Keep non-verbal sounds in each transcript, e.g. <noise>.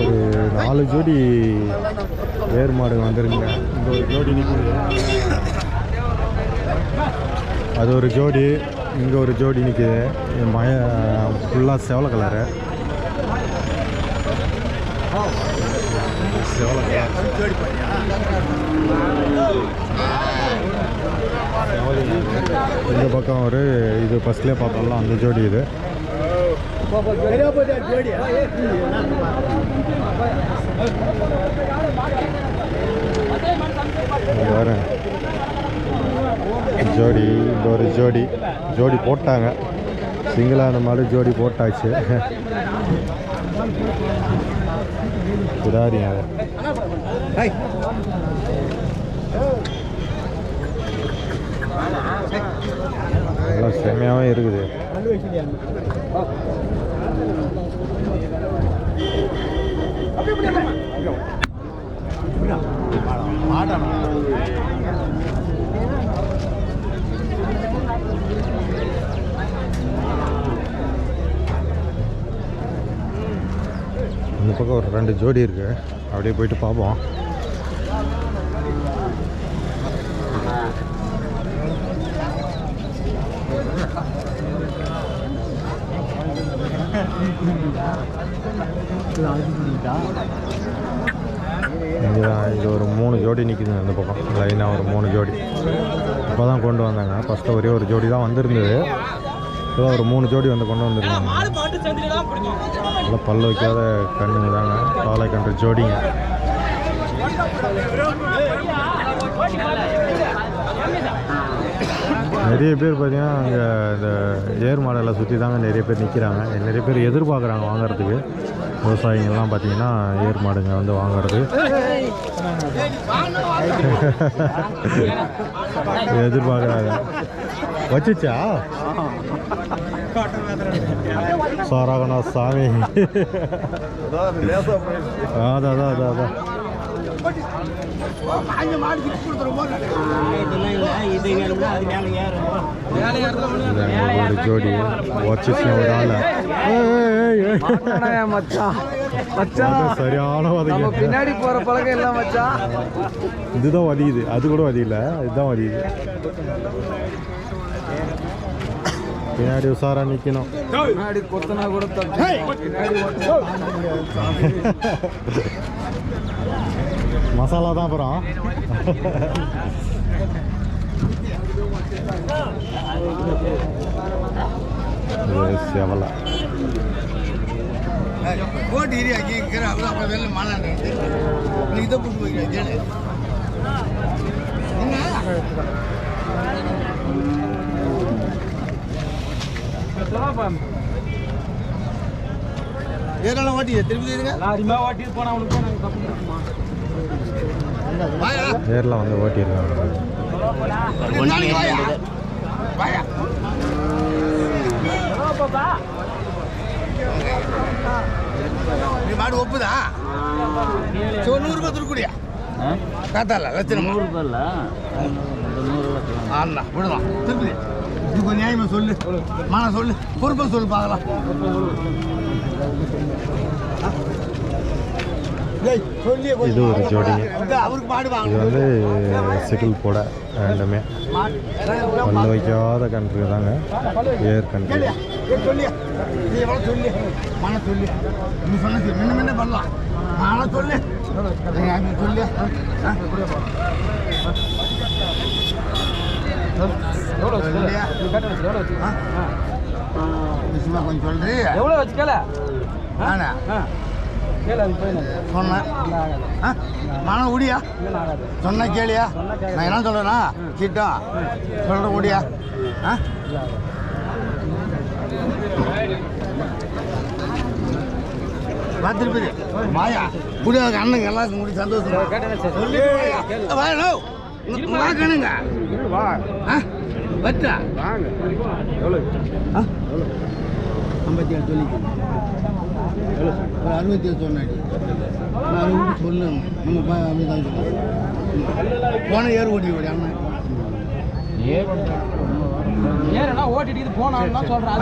ஒரு நாலு ஜோடி வேர் மாடு வந்துருங்க இந்த ஒரு ஜோடி நிற்குது அது ஒரு ஜோடி இங்கே ஒரு ஜோடி நிற்குது என் மய ஃபுல்லாக செவல கலரு செவல கலர் இந்த பக்கம் ஒரு இது ஃபஸ்ட்லேயே பார்த்தோம்ல அந்த ஜோடி இது. ஜோடி இந்த ஒரு ஜோடி. ஜோடி போட்டாங்க. சிங்கிளான மாடு ஜோடி போட்டாச்சு. <laughs> கிடாரிங்க. நல்லா செம்மையாகவும் இருக்குது. இந்த பக்கம் ஒரு ரெண்டு ஜோடி இருக்கு. அப்படியே போயிட்டு பார்ப்போம். இங்கே இது ஒரு மூணு ஜோடி நிற்குதுங்க இந்த பக்கம். லைனாக ஒரு மூணு ஜோடி. இப்போ தான் கொண்டு வந்தாங்க. ஃபஸ்ட்டு ஒரே ஒரு ஜோடி தான் வந்திருந்தது. இப்போ ஒரு மூணு ஜோடி வந்து கொண்டு வந்திருக்காங்க. நல்லா பல்ல வைக்காத கண்ணுங்க தாங்க. பாலை கன்று ஜோடிங்க. நிறைய பேர் பார்த்தீங்கன்னா அங்கே இந்த ஏர் மாடலை சுற்றி தாங்க நிறைய பேர் நிற்கிறாங்க நிறைய பேர் எதிர்பார்க்குறாங்க வாங்குறதுக்கு. விவசாயிங்கள்லாம் பார்த்தீங்கன்னா ஏர் மாடுங்க வந்து வாங்குறது. <laughs> எதிர்பார்க்குறாங்க. வச்சுச்சா? சாராகணா சாமி. அதான் அதான் அதான் அதான். இதாங்க ஒரு ஜோடி வச்சுச்சு ஒரு ஆள். மச்சான் மச்சான் சரியான நம்ம வதைங்க. பின்னாடி போற பழக்கம் மச்சான் இதுதான் வலியுது அது கூட வலியில இதுதான் வலியுது பின்னாடி உஷாரா நிக்கணும். பின்னாடி கொத்தனா கூட தப்பு பின்னாடி ஓட்டுனா தாண்ட முடியாது. மசாலா தான் அப்புறம் செவலை. கோட்டி ஏரியா கேட்குற அப்புறம் வெளில மழை நீ இதை போட்டு வைக்கிற கேளு ஏரெல்லாம் ஓட்டி திருப்பி நேரில் வந்து ஓட்டியிருக்காங்க ஒரு நாளைக்கு வந்து வாயா நீ மாடு ஒப்புதா? சரி, ஒரு நூறு ரூபாய் திருக்குடியா காத்தால லட்சம் நூறு ரூபாய் ஆண்ணா விடலாம் திருப்பதி இது கொஞ்சம் நியாயமா சொல்லு மான சொல்லு பொறுப்பை சொல்லு பார்க்கலாம் இது ஒரு ஜோடிங்க. இது வந்து சிக்கிள் போட ரெண்டுமே பல்ல வைக்காத கன்று தாங்க. ஏர் கன்று எவ்வளோ வச்சுக்கல போய் சொன்னேன் ஆ? மன உடியா சொன்ன கேளியா? நான் என்ன சொல்றேன்னா கிட்டம் சொல்ற உடியா ஆ? பார்த்துருப்பது வாயா. முடியாது அண்ணங்க எல்லாருக்கும் முடி சந்தோஷம்? வாயா. வாக்கணுங்க ஆ? ஆ? ஐம்பத்தி ஏழு சொல்லிக்க. ஒரு அறுபத்தி ஏழு சொன்னாடி. நான் அறுபது சொல்லு நம்ம பா- அப்படிதான் சொல்லு போன ஏறு ஓட்டி ஓடி அண்ணன் ஏறனா ஓட்டிட்டு போனான்னு சொல்றேன்.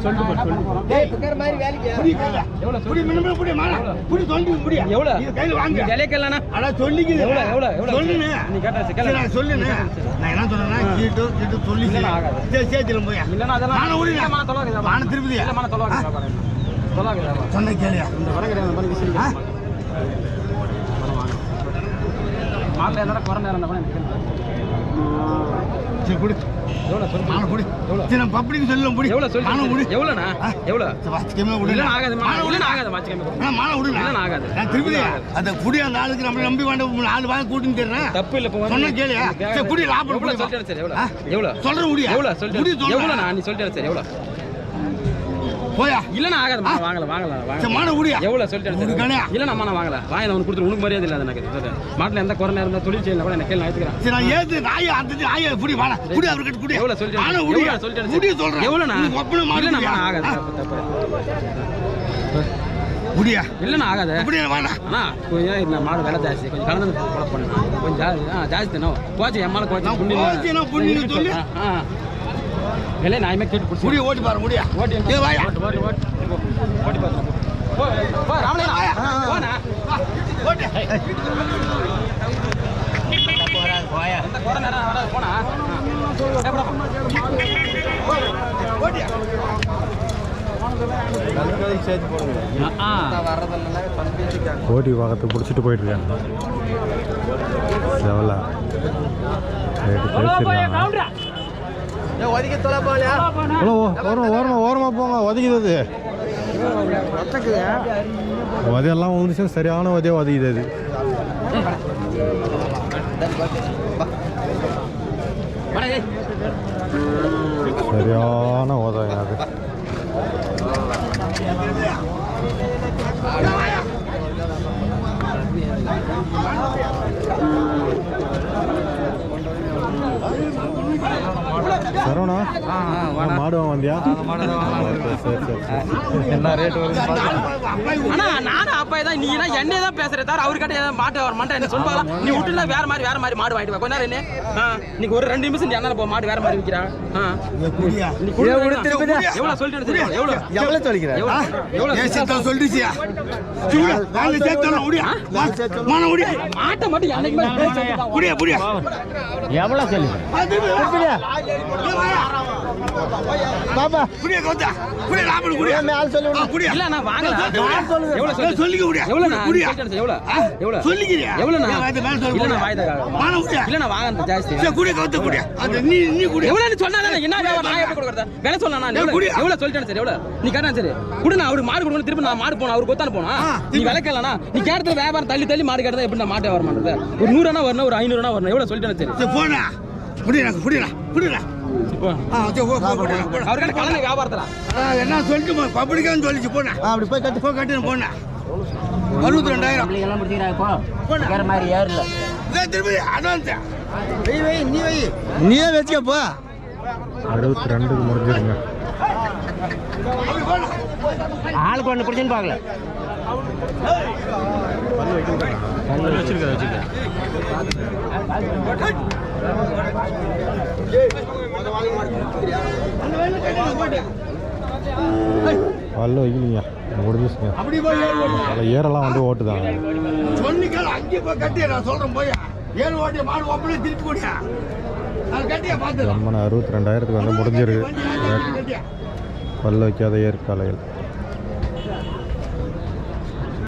சொல்லிட்டு சொல்லி புடி. எவ்வளவு? கையில வாங்க. விலைய கேளண்ணா அட, சொல்லிக்குது. எவ்வளவு, எவ்வளவு, எவ்வளவு? சொல்லுண்ணே. நீ கேட்டா சொல்லுண்ணே. நான் என்ன சொல்றேன்னா, கீட்டு, கீட்டு சொல்லி. சரி, சேர்த்துலாம் போய்யா. இல்லன்னா அதெல்லாம் மாலை சொன்ன கேளியா? மாலை என்னடா குறை நேரம் கேளு. சரி குடி. சொல்லு? நான் பப்ளிக் சொல்லலாம் குடி. எவ்வளவு சொல்லு? ஆ? எவ்வளவு? சரி, வாசிக்கமே குடி. இல்லைண்ணா ஆகாது. இல்லைண்ணா ஆகாது ஆ, மாலை விடுங்க இல்லைண்ணா ஆகாது. நான் அந்த குடி அந்த ஆளுக்கு நம்ம நம்பி வேண்டாம். நாலு வாங்க கூட்டின்னு தர்றேன் தப்பு இல்ல இப்போ சொன்ன கேளியா. சரி குடி லாபம் எவ்வளவு குடி சொல்லிட்டு சரி எவ்வளவு? ஆ? எவ்வளவு? சொல்றேன் முடியா எவ்வளவு குடி சொல்லிட்டு எவ்வளவு சொல்றேன். நான் நீ சொல்லிட்டு சரி எவ்வளவு? போயா? இல்லைண்ணா ஆகாது வாங்கல வாங்கல சரி வாங்கல மாலை குடியா எவ்வளவு சொல்லிட்டு கணையா? இல்லைண்ணா நான் வாங்கல வாங்கி அவனுக்கு கொடுத்துரு உனக்கு மரியாதை இல்லை எனக்கு. மாட்டுல எந்த குறை நேரம் இருந்தா தொழில் செய்யல கூட எனக்கு கேள்வி நான் எடுத்துக்கிறேன் சரி நான் ஏத்து நாயை அந்த நாயை குடி வாடா. குடி அவர்கிட்ட குடி எவ்வளவு சொல்லிட்டு குடியா எவ்வளவு சொல்லிட்டு குடி சொல்றேன். எவ்வளவுண்ணா? உனக்கு ஒப்பனை இல்லைண்ணா குடியா? ஆகாது. குடியா இல்லைண்ணா ஆகாது. அப்படியே வாடா. அண்ணா கொஞ்சம் இந்த மாடு விலை ஜாஸ்தி. கொஞ்சம் கலந்து கொலை பண்ணு கொஞ்சம் ஜாஸ்தி ஜாஸ்தி தானே? போச்சு என் மேலே கோச்சு நான் புண்ணியம்? சொல்லி? ஆ. விலை நான் கேட்டு பிடிச்சி குடி ஓட்டி பாரு முடியா ஓட்டி ஓட்டு ஓட்டு ஓட்டு ஓட்டி பார்த்து போ போ ராமலிங்கா போண்ணா ஓட்டு எந்த குறை நேரம் வராது போனா ஓட்டி பார்க்கறதுக்கு பிடிச்சிட்டு போயிட்டுருக்காங்க செவலா ரேட்டு பேசியிருக்காங்க ஹலோ ஓரமா ஓரமா ஓரமா போங்க ஒதுக்குது அது. உதையெல்லாம் சரியான உதையாக ஒதுக்குது அது. சரியான உதவி அது. சரவணா மாடு வந்தியா? சரி சரி சரி என்ன ரேட் வருது அண்ணா நானும் அப்பா தான். நீ எல்லாம் என்னைய தான் பேசுறே தவிர அவர்கிட்ட ஏதாவது மாட்டு வர மாட்டேன் என்ன சொல்லுவாங்க நீ விட்டுல வேற மாதிரி வேற மாதிரி மாடு வாங்கிட்டு வா. கொஞ்ச நேரம் என்ன ஆ, இன்னைக்கு ஒரு ரெண்டு நிமிஷம் நீ அண்ணா போ மாடு வேற மாதிரி விற்கிறான் குடியா? நீ குடு எவ்வளவு சொல்லிட்டு தெரியும் எவ்வளவு? எவ்வளோ சொல்லிக்கிறேன் எவ்வளவு எவ்வளவு? சொல்லிச்சியா? மாட்டை மட்டும் என்னைக்கு. முடியா முடியா சொல்லி பாப்பா. குடியா கோத்தா. குடியா லாபம் குடியா. ஆள் சொல்லி ஆ, குடியா. இல்ல நான் வாங்கல. நான் எவ்வளவு நான் சொல்லு சொல்லிக்க முடியா எவ்வளவு நான் குடியா. எவ்வளவு? எவ்வளவு? சொல்லிக்கிறியா எவ்வளவு ஏன் வாய்த்த மேல சொல்ல இல்ல? நான் வாய்தா மான முடியா இல்ல நான் வாங்க ஜாஸ்தி. சரி குடியா கோத்த குடியா. அது நீ நீ குடியா. எவ்வளவு நீ சொன்னா என்ன வியாபாரம் நான் எப்படி கொடுக்கறதா? வேலை சொல்லலாம் நான் எவ்வளவு குடியா. எவ்வளவு சொல்லிட்டேன் சரி எவ்வளவு? நீ கேட்டா சரி. குடு நான் அவருக்கு மாடு கொடுக்கணும் திருப்பி நான் மாடு போனோம் அவருக்கு கொத்தான போனா நீ விலை கேளனா நீ கேட்டது வியாபாரம் தள்ளி தள்ளி மாடு கேட்டதா எப்படி நான் மாட்டே வர மாட்டேது ஒரு நூறு அண்ணா வரணும் ஒரு ஐநூறு அண்ணா வரணும் எவ்வளவு சொல்லிட்டேன் சரி. சரி போனா குடியா குடியா குடியா என்ன சொல்லிட்டு பப்ளிக்கான்னு சொல்லிச்சு போனா அப்படி போய் கட்டு. போ கட்டுன்னு போனா அறுபத்தி ரெண்டாயிரம் எல்லாம் முடிச்சுக்கிறா இப்போ வேற மாதிரி ஏறல இதே திருப்பதி அட்வான்ஸ் வை வை நீ வை. நீயே வச்சுக்கப்பா அறுபத்தி ரெண்டுக்கு முடிஞ்சிருங்க. ஆளுக்கு ஒன்று பிடிச்சுன்னு பார்க்கல. வச்சிருக்க வச்சிருக்க பல்ல வைக்கலிங்க முடிஞ்சிச்சுங்க அதில் ஏரெல்லாம் வந்து ஓட்டுதாங்க சொன்னிக்கல அங்கே போய் கட்டியா நான் சொல்றேன் போய். ஏழு ஓட்டி மாடு ஒப்பனே திருப்பி கூடியா. நான் கட்டியா பார்த்து ஜம்மனை அறுபத்தி ரெண்டாயிரத்துக்கு வந்து முடிஞ்சிருக்கு. பல்ல வைக்காத ஏற்காலையில்.